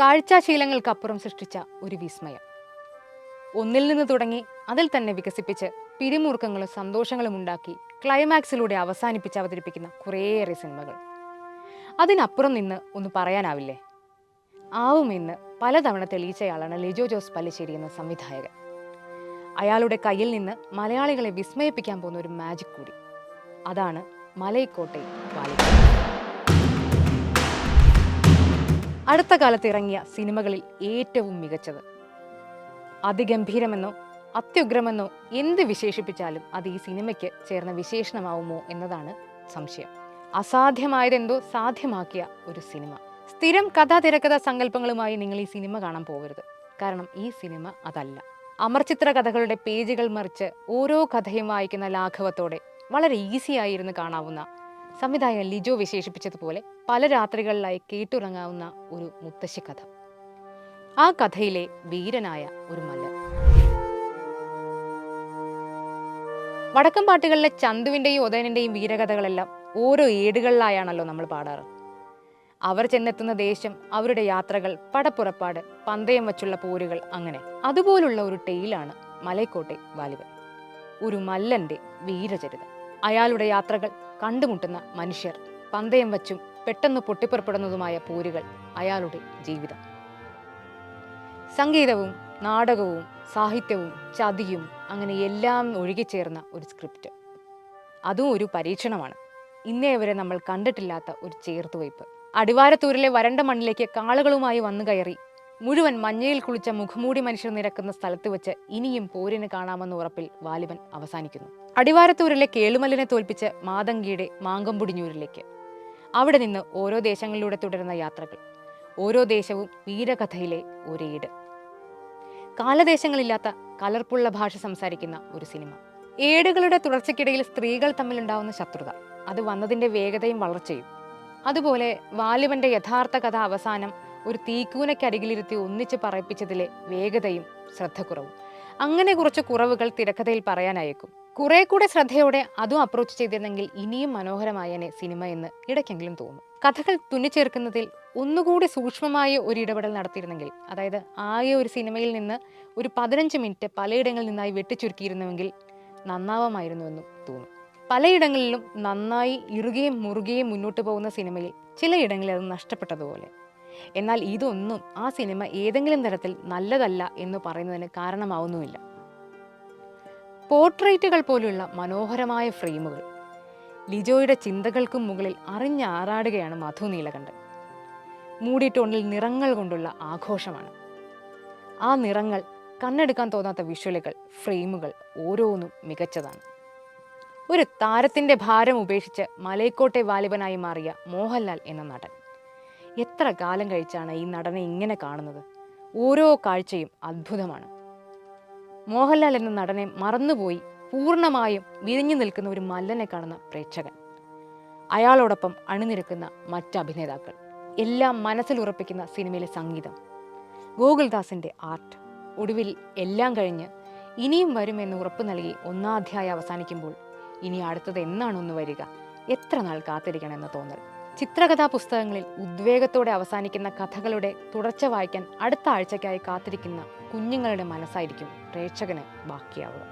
കാഴ്ചാശീലങ്ങൾക്കപ്പുറം സൃഷ്ടിച്ച ഒരു വിസ്മയം. ഒന്നിൽ നിന്ന് തുടങ്ങി അതിൽ തന്നെ വികസിപ്പിച്ച് പിരിമുറുക്കങ്ങളും സന്തോഷങ്ങളും ഉണ്ടാക്കി ക്ലൈമാക്സിലൂടെ അവസാനിപ്പിച്ച് അവതരിപ്പിക്കുന്ന കുറേയേറെ സിനിമകൾ. അതിനപ്പുറം നിന്ന് ഒന്ന് പറയാനാവില്ലേ? ആവുമെന്ന് പലതവണ തെളിയിച്ചയാളാണ് ലിജോ ജോസ് പല്ലിശ്ശേരി എന്ന സംവിധായകൻ. അയാളുടെ കയ്യിൽ നിന്ന് മലയാളികളെ വിസ്മയിപ്പിക്കാൻ പോകുന്ന ഒരു മാജിക് കൂടി. അതാണ് മലൈക്കോട്ടെ വാലിബൻ അടുത്ത കാലത്ത് ഇറങ്ങിയ സിനിമകളിൽ ഏറ്റവും മികച്ചത്. അതിഗംഭീരമെന്നോ അത്യുഗ്രമെന്നോ എന്ത് വിശേഷിപ്പിച്ചാലും അത് ഈ സിനിമയ്ക്ക് ചേർന്ന വിശേഷണമാവുമോ എന്നതാണ് സംശയം. അസാധ്യമായതെന്തോ സാധ്യമാക്കിയ ഒരു സിനിമ. സ്ഥിരം കഥാ തിരക്കഥാ സങ്കല്പങ്ങളുമായി നിങ്ങൾ ഈ സിനിമ കാണാൻ പോകരുത്. കാരണം ഈ സിനിമ അതല്ല. അമർചിത്ര കഥകളുടെ പേജുകൾ മറിച്ച് ഓരോ കഥയും വായിക്കുന്ന ലാഘവത്തോടെ വളരെ ഈസിയായിരുന്നു കാണാവുന്ന സംവിധായകൻ ലിജോ വിശേഷിപ്പിച്ചതുപോലെ പല രാത്രികളിലായി കേട്ടുറങ്ങാവുന്ന ഒരു മുത്തശ്ശി കഥ. ആ കഥയിലെ വീരനായ ഒരു മല്ലൻ. വടക്കം പാട്ടുകളിലെ ചന്തുവിന്റെയും ഉദയനന്റെയും വീരകഥകളെല്ലാം ഓരോ ഏടുകളിലായാണല്ലോ നമ്മൾ പാടാറ്. അവർ ചെന്നെത്തുന്ന ദേശം അവരുടെ യാത്രകൾ പടപ്പുറപ്പാട് പന്തയം വച്ചുള്ള പോരുകൾ അങ്ങനെ അതുപോലുള്ള ഒരു ടെയിലാണ് മലയക്കോട്ടെ വാലിബൻ. ഒരു മല്ലന്റെ വീരചരിതം. അയാളുടെ യാത്രകൾ കണ്ടുമുട്ടുന്ന മനുഷ്യർ. പന്തയം വച്ചും പെട്ടെന്ന് പൊട്ടിപ്പുറപ്പെടുന്നതുമായ പോരുകൾ അയാളുടെ ജീവിതം. സംഗീതവും നാടകവും സാഹിത്യവും ചതിയും അങ്ങനെ എല്ലാം ഒഴുകിച്ചേർന്ന ഒരു സ്ക്രിപ്റ്റ്. അതും ഒരു പരീക്ഷണമാണ്. ഇന്നേ വരെ നമ്മൾ കണ്ടിട്ടില്ലാത്ത ഒരു ചേർത്തുവയ്പ്. അടിവാരത്തൂരിലെ വരണ്ട മണ്ണിലേക്ക് കാളുകളുമായി വന്നു കയറി മുഴുവൻ മഞ്ഞയിൽ കുളിച്ച മുഖമൂടി മനുഷ്യർ നിരക്കുന്ന സ്ഥലത്ത് വെച്ച് ഇനിയും പോരിന് കാണാമെന്ന ഉറപ്പിൽ വാലിബൻ അവസാനിക്കുന്നു. അടിവാരത്തൂരിലെ കേളുമല്ലിനെ തോൽപ്പിച്ച് മാതങ്കിയുടെ മാങ്കമ്പുടിഞ്ഞൂരിലേക്ക്. അവിടെ നിന്ന് ഓരോ ദേശങ്ങളിലൂടെ തുടരുന്ന യാത്രകൾ. ഓരോ ദേശവും വീരകഥയിലെ ഒരേട്. കാലദേശങ്ങളില്ലാത്ത കലർപ്പുള്ള ഭാഷ സംസാരിക്കുന്ന ഒരു സിനിമ. ഏടുകളുടെ തുടർച്ചയ്ക്കിടയിൽ സ്ത്രീകൾ തമ്മിലുണ്ടാവുന്ന ശത്രുത. അത് വന്നതിന്റെ വേഗതയും വളർച്ചയും. അതുപോലെ വാലിബന്റെ യഥാർത്ഥ കഥ അവസാനം ഒരു തീക്കൂനക്കരികിലിരുത്തി ഒന്നിച്ച് പറയിപ്പിച്ചതിലെ വേഗതയും ശ്രദ്ധക്കുറവും. അങ്ങനെ കുറച്ച് കുറവുകൾ തിരക്കഥയിൽ പറയാനയക്കും. കുറെ കൂടെ ശ്രദ്ധയോടെ അതും അപ്രോച്ച് ചെയ്തിരുന്നെങ്കിൽ ഇനിയും മനോഹരമായേനെ സിനിമ എന്ന് ഇടയ്ക്കെങ്കിലും തോന്നും. കഥകൾ തുന്നിച്ചേർക്കുന്നതിൽ ഒന്നുകൂടി സൂക്ഷ്മമായ ഒരു ഇടപെടൽ നടത്തിയിരുന്നെങ്കിൽ അതായത് ആകെ ഒരു സിനിമയിൽ നിന്ന് ഒരു പതിനഞ്ച് മിനിറ്റ് പലയിടങ്ങളിൽ നിന്നായി വെട്ടിച്ചുരുക്കിയിരുന്നുവെങ്കിൽ നന്നാവാമായിരുന്നുവെന്നും തോന്നും. പലയിടങ്ങളിലും നന്നായി ഇറുകയും മുറുകയും മുന്നോട്ട് പോകുന്ന സിനിമയിൽ ചിലയിടങ്ങളിൽ അത് നഷ്ടപ്പെട്ടതുപോലെ. എന്നാൽ ഇതൊന്നും ആ സിനിമ ഏതെങ്കിലും തരത്തിൽ നല്ലതല്ല എന്ന് പറയുന്നതിന് കാരണമാവുന്നുമില്ല. പോർട്രേറ്റുകൾ പോലുള്ള മനോഹരമായ ഫ്രെയിമുകൾ ലിജോയുടെ ചിന്തകൾക്കും മുകളിൽ അറിഞ്ഞാറാടുകയാണ് മധു നീലകണ്ഠൻ. മൂടി ടോണിൽ നിറങ്ങൾ കൊണ്ടുള്ള ആഘോഷമാണ്. ആ നിറങ്ങൾ കണ്ണെടുക്കാൻ തോന്നാത്ത വിഷ്വലുകൾ ഫ്രെയിമുകൾ ഓരോന്നും മികച്ചതാണ്. ഒരു താരത്തിന്റെ ഭാരം ഉപേക്ഷിച്ച് മലയക്കോട്ടെ വാലിബനായി മാറിയ മോഹൻലാൽ എന്ന നടൻ. എത്ര കാലം കഴിച്ചാണ് ഈ നടനെ ഇങ്ങനെ കാണുന്നത്? ഓരോ കാഴ്ചയും അത്ഭുതമാണ്. മോഹൻലാൽ എന്ന നടനെ മറന്നുപോയി പൂർണമായും വിരിഞ്ഞു നിൽക്കുന്ന ഒരു മല്ലനെ കാണുന്ന പ്രേക്ഷകൻ. അയാളോടൊപ്പം അണിനിരക്കുന്ന മറ്റ് അഭിനേതാക്കൾ. എല്ലാം മനസ്സിൽ ഉറപ്പിക്കുന്ന സിനിമയിലെ സംഗീതം. ഗോകുൽദാസിന്റെ ആർട്ട്. ഒടുവിൽ എല്ലാം കഴിഞ്ഞ് ഇനിയും വരുമെന്ന് ഉറപ്പ് നൽകി ഒന്നാധ്യായം അവസാനിക്കുമ്പോൾ ഇനി അടുത്തത് എന്നാണ് ഒന്ന് വരിക? എത്ര നാൾ കാത്തിരിക്കണമെന്ന് തോന്നൽ. ചിത്രകഥാ പുസ്തകങ്ങളിൽ ഉദ്വേഗത്തോടെ അവസാനിക്കുന്ന കഥകളുടെ തുടർച്ച വായിക്കാൻ അടുത്ത ആഴ്ചയ്ക്കായി കാത്തിരിക്കുന്ന കുഞ്ഞുങ്ങളുടെ മനസ്സായിരിക്കും പ്രേക്ഷകന് ബാക്കിയാവുക.